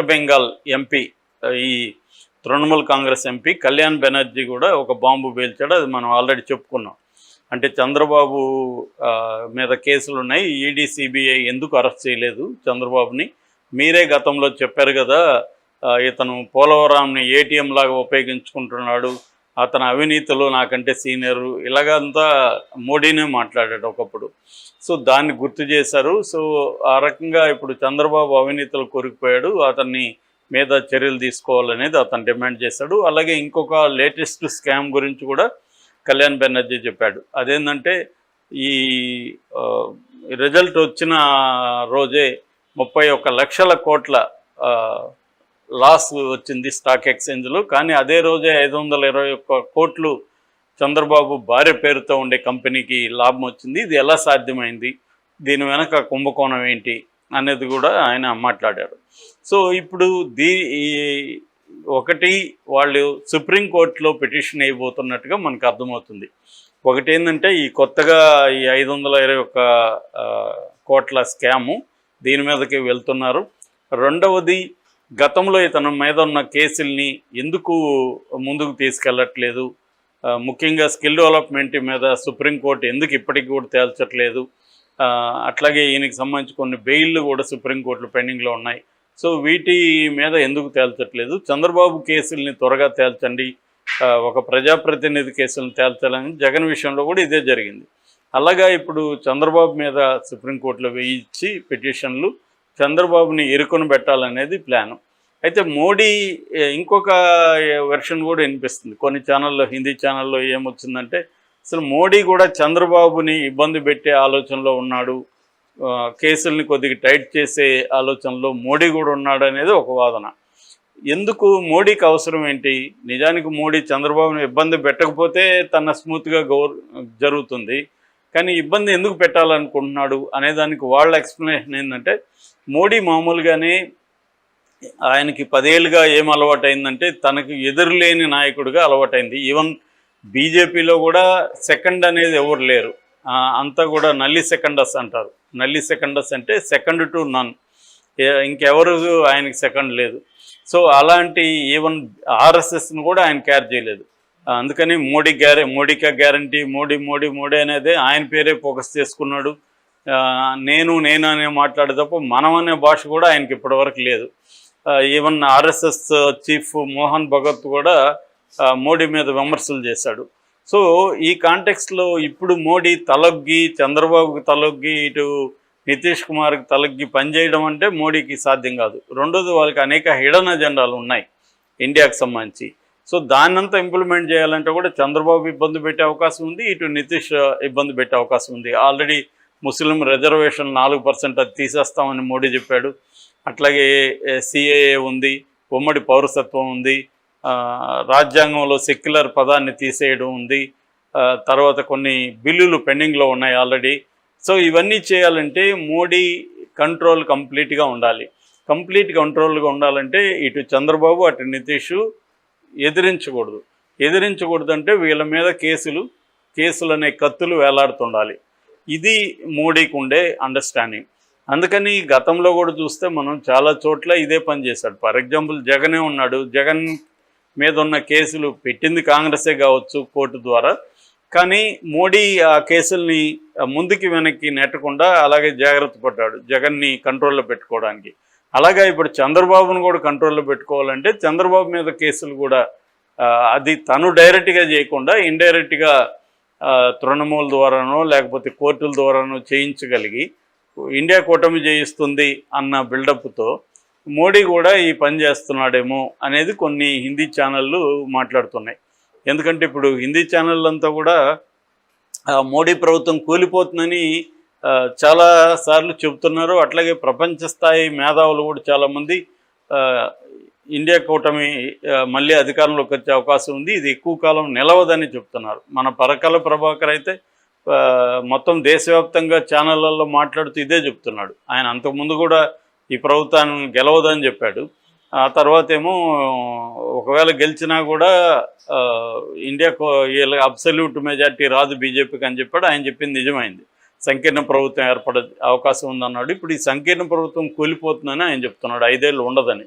West Bengal MP ఈ Trinamool Congress MP Kalyan Banerjee కూడా ఒక బాంబు పేల్చాడు అది మనం ఆల్రెడీ చెప్పుకున్నాం. అంటే చంద్రబాబు మీద కేసులు ఉన్నాయి ఈడీ సిబిఐ ఎందుకు అరెస్ట్ చేయలేదు చంద్రబాబుని? మీరే గతంలో చెప్పారు కదా ఇతను పోలవరంని ఏటీఎం లాగా ఉపయోగించుకుంటున్నాడు అతని అవినీతిలో నాకంటే సీనియర్ ఇలాగంతా మోడీనే మాట్లాడాడు ఒకప్పుడు. సో దాన్ని గుర్తు చేశారు. సో ఆ రకంగా ఇప్పుడు చంద్రబాబు అవినీతిలో కొరికిపోయాడు. అతన్ని మీద చర్యలు తీసుకోవాలనేది అతను డిమాండ్ చేశాడు. అలాగే ఇంకొక లేటెస్ట్ స్కామ్ గురించి కూడా కళ్యాణ్ బెనర్జీ చెప్పాడు. అదేంటంటే ఈ రిజల్ట్ వచ్చిన రోజే ముప్పై లక్షల కోట్ల లాస్ వచ్చింది స్టాక్ ఎక్స్చేంజ్లో. కానీ అదే రోజే ఐదు వందల ఇరవై ఒక్క కోట్లు చంద్రబాబు భార్య పేరుతో ఉండే కంపెనీకి లాభం వచ్చింది. ఇది ఎలా సాధ్యమైంది? దీని వెనక కుంభకోణం ఏంటి? అనేది కూడా ఆయన మాట్లాడారు. సో ఇప్పుడు దీ ఒకటి వాళ్ళు సుప్రీంకోర్టులో పిటిషన్ అయిపోతున్నట్టుగా మనకు అర్థమవుతుంది. ఒకటి ఏంటంటే ఈ కొత్తగా ఈ ఐదు వందల ఇరవై ఒక్క కోట్ల స్కాము దీని మీదకి వెళ్తున్నారు. రెండవది గతంలో ఇతను మీద ఉన్న కేసుల్ని ఎందుకు ముందుకు తీసుకెళ్ళట్లేదు? ముఖ్యంగా స్కిల్ డెవలప్మెంట్ మీద సుప్రీంకోర్టు ఎందుకు ఇప్పటికి కూడా తేల్చట్లేదు? అట్లాగే ఈయనకి సంబంధించి కొన్ని బెయిల్లు కూడా సుప్రీంకోర్టులో పెండింగ్లో ఉన్నాయి. సో వీటి మీద ఎందుకు తేల్చట్లేదు? చంద్రబాబు కేసుల్ని త్వరగా తేల్చండి. ఒక ప్రజాప్రతినిధి కేసులను తేల్చాలని జగన్ విషయంలో కూడా ఇదే జరిగింది. అలాగా ఇప్పుడు చంద్రబాబు మీద సుప్రీంకోర్టులో వేయించి పిటిషన్లు చంద్రబాబుని ఎరుకొని పెట్టాలనేది ప్లాను. అయితే మోడీ ఇంకొక వెర్షన్ కూడా వినిపిస్తుంది. కొన్ని ఛానల్లో హిందీ ఛానల్లో ఏమొచ్చిందంటే అసలు మోడీ కూడా చంద్రబాబుని ఇబ్బంది పెట్టే ఆలోచనలో ఉన్నాడు. కేసుల్ని కొద్దిగా టైట్ చేసే ఆలోచనలో మోడీ కూడా ఉన్నాడు అనేది ఒక వాదన. ఎందుకు మోడీకి అవసరం ఏంటి? నిజానికి మోడీ చంద్రబాబుని ఇబ్బంది పెట్టకపోతే తన స్మూత్గా గౌర్ జరుగుతుంది. కానీ ఇబ్బంది ఎందుకు పెట్టాలనుకుంటున్నాడు అనే దానికి వాళ్ళ ఎక్స్ప్లెనేషన్ ఏంటంటే మోడీ మామూలుగానే ఆయనకి పదేళ్ళుగా ఏం అలవాటైందంటే తనకు ఎదురులేని నాయకుడిగా అలవాటైంది. ఈవెన్ బీజేపీలో కూడా సెకండ్ అనేది ఎవరు లేరు. అంతా కూడా నల్లి సెకండస్ అంటారు. నల్లి సెకండస్ అంటే సెకండ్ టు నన్ ఇంకెవరు ఆయనకి సెకండ్ లేదు. సో అలాంటి ఈవెన్ ఆర్ఎస్ఎస్ని కూడా ఆయన క్యార్ చేయలేదు. అందుకని మోడీ గ్యారె మోడీకా గ్యారంటీ మోడీ మోడీ మోడీ అనేది ఆయన పేరే ఫోకస్ చేసుకున్నాడు. నేను నేను అనే మాట్లాడే తప్ప మనం అనే భాష కూడా ఆయనకి ఇప్పటివరకు లేదు. Even RSS chief Mohan Bhagwat కూడా మోడీ మీద విమర్శలు చేశాడు. సో ఈ కాంటెక్స్లో ఇప్పుడు మోడీ తలొగ్గి చంద్రబాబుకి తలొగ్గి ఇటు నితీష్ కుమార్కి తలొగ్గి పనిచేయడం అంటే మోడీకి సాధ్యం కాదు. రెండోది వాళ్ళకి అనేక హిడన్ అజెండాలు ఉన్నాయి. ఇండియాకి సంబంధించి. సో దాన్నంతా ఇంప్లిమెంట్ చేయాలంటే కూడా చంద్రబాబు ఇబ్బంది పెట్టే అవకాశం ఉంది ఇటు నితీష్ ఇబ్బంది పెట్టే అవకాశం ఉంది. ఆల్రెడీ ముస్లిం రిజర్వేషన్ నాలుగు పర్సెంట్ అది తీసేస్తామని మోడీ చెప్పాడు. అట్లాగే సిఏఏ ఉంది ఉమ్మడి పౌరసత్వం ఉంది రాజ్యాంగంలో సెక్యులర్ పదాన్ని తీసేయడం ఉంది తర్వాత కొన్ని బిల్లులు పెండింగ్లో ఉన్నాయి ఆల్రెడీ. సో ఇవన్నీ చేయాలంటే మోడీ కంట్రోల్ కంప్లీట్గా ఉండాలి. కంప్లీట్ కంట్రోల్గా ఉండాలంటే ఇటు చంద్రబాబు అటు నితీష్ ఎదిరించకూడదు. ఎదిరించకూడదు అంటే వీళ్ళ మీద కేసులు కేసులు అనే కత్తులు వేలాడుతుండాలి. ఇది మోడీకి ఉండే అండర్స్టాండింగ్ అందుకని గతంలో కూడా చూస్తే మనం చాలా చోట్ల ఇదే పని చేశాడు. ఫర్ ఎగ్జాంపుల్ జగనే ఉన్నాడు. జగన్ మీద ఉన్న కేసులు పెట్టింది కాంగ్రెసే కావచ్చు కోర్టు ద్వారా. కానీ మోడీ ఆ కేసుల్ని ముందుకి వెనక్కి నెట్టకుండా అలాగే జాగ్రత్త పడ్డాడు జగన్ని కంట్రోల్లో పెట్టుకోవడానికి. అలాగే ఇప్పుడు చంద్రబాబును కూడా కంట్రోల్లో పెట్టుకోవాలంటే చంద్రబాబు మీద కేసులు కూడా అది తను డైరెక్ట్గా చేయకుండా ఇండైరెక్ట్గా తృణమూల్ ద్వారానో లేకపోతే కోర్టుల ద్వారానో చేయించగలిగి ఇండియా కూటమి చేయిస్తుంది అన్న బిల్డప్తో మోడీ కూడా ఈ పని చేస్తున్నాడేమో అనేది కొన్ని హిందీ ఛానళ్ళు మాట్లాడుతున్నాయి. ఎందుకంటే ఇప్పుడు హిందీ ఛానళ్ళంతా కూడా మోడీ ప్రభుత్వం కూలిపోతుందని చాలా సార్లు చెబుతున్నారు. అట్లాగే ప్రపంచ స్థాయి మేధావులు కూడా చాలామంది ఇండియా కూటమి మళ్ళీ అధికారంలోకి వచ్చే అవకాశం ఉంది. ఇది ఎక్కువ కాలం నిలవదని చెప్తున్నారు మన పరకాల ప్రభాకర్ అయితే మొత్తం దేశవ్యాప్తంగా ఛానళ్ళల్లో మాట్లాడుతూ ఇదే చెప్తున్నాడు ఆయన అంతకుముందు కూడా ఈ ప్రభుత్వాన్ని గెలవదని చెప్పాడు. ఆ తర్వాత ఏమో ఒకవేళ గెలిచినా కూడా ఇండియా అబ్సల్యూట్ మెజార్టీ రాదు బీజేపీకి అని చెప్పాడు. ఆయన చెప్పింది నిజమైంది. సంకీర్ణ ప్రభుత్వం ఏర్పడే అవకాశం ఉందన్నాడు. ఇప్పుడు ఈ సంకీర్ణ ప్రభుత్వం కూలిపోతుందని ఆయన చెప్తున్నాడు. ఐదేళ్ళు ఉండదని.